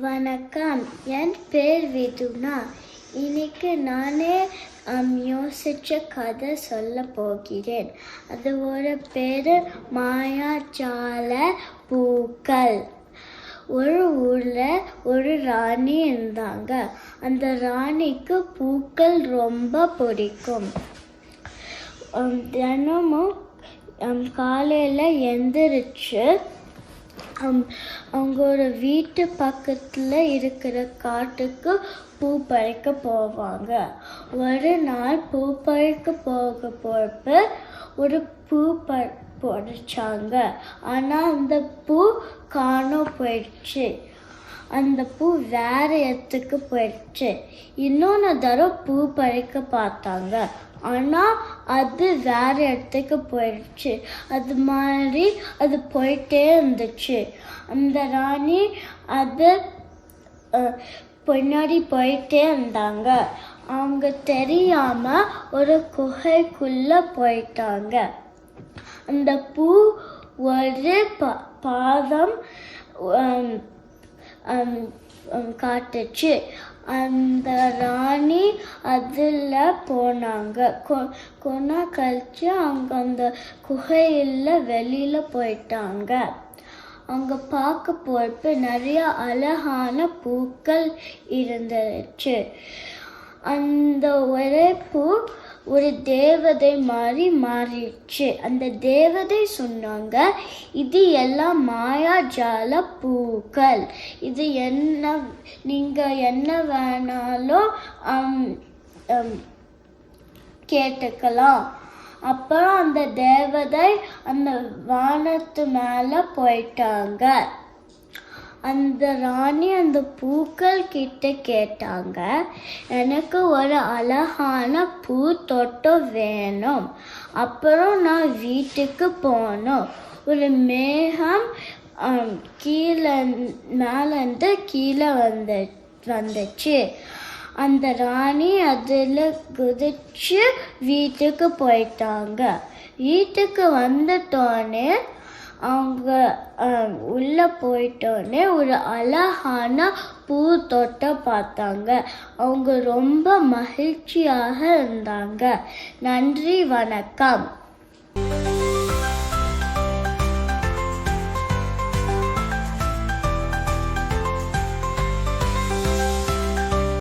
வணக்கம். என் பேர் விதுனா. இன்னைக்கு நானே யோசிச்ச கதை சொல்ல போகிறேன். அது ஒரு பேர் மாயாச்சால பூக்கள். ஒரு ஊரில் ஒரு ராணி இருந்தாங்க. அந்த ராணிக்கு பூக்கள் ரொம்ப பிடிக்கும். தினமும் காலையில் எந்திரிச்சு அம், அவங்களோட வீட்டு பக்கத்தில் இருக்கிற காட்டுக்கு பூ பறிக்க போவாங்க. ஒரு நாள் பூ பறிக்க போக போகிறப்ப ஒரு பூ ப பறிச்சாங்க. ஆனால் அந்த பூ காண போயிடுச்சு. அந்த பூ வேற இடத்துக்கு போயிடுச்சு. இன்னொன்று தடவை பூ பறிக்க பார்த்தாங்க. ஆனால் அது வேற இடத்துக்கு போயிடுச்சு. அது மாதிரி அது போயிட்டே இருந்துச்சு. அந்த ராணி அது பின்னாடி போயிட்டே இருந்தாங்க. அவங்க தெரியாம ஒரு குகைக்குள்ள போயிட்டாங்க. அந்த பூ ஒரு ப பாதம் um, காட்டுச்சு. அந்த ராணி அதில் போனாங்க. கொ- கொன கழிச்சு அவங்க அந்த குகையில் வெளியில் போயிட்டாங்க. அங்கே பார்க்க போகிறப்ப நிறைய அழகான பூக்கள் இருந்துச்சு. அந்த ஒரே பூ ஒரு தேவதை மாதிரி மாறிடுச்சு. அந்த தேவதை சொன்னாங்க இது எல்லாம் மாயாஜால பூக்கள். இது என்ன நீங்கள் என்ன வேணாலும் கேட்டுக்கலாம். அப்புறம் அந்த தேவதை அந்த வானத்து மேலே போயிட்டாங்க. அந்த ராணி அந்த பூக்கள் கிட்ட கேட்டாங்க எனக்கு ஒரு அழகான பூ தொட்டம் வேணும். அப்புறம் நான் வீட்டுக்கு போனோம் ஒரு மேகம் கீழே மேலேருந்து கீழே வந்து வந்துச்சு. அந்த ராணி அதில் குதிச்சு வீட்டுக்கு போயிட்டாங்க. வீட்டுக்கு வந்துட்டோன்னே அவங்க உள்ளே போயிட்டோடனே போயிட்டோன்னே ஒரு அழகான பூ தோட்டம் பார்த்தாங்க. அவங்க ரொம்ப மகிழ்ச்சியாக இருந்தாங்க. நன்றி வணக்கம்.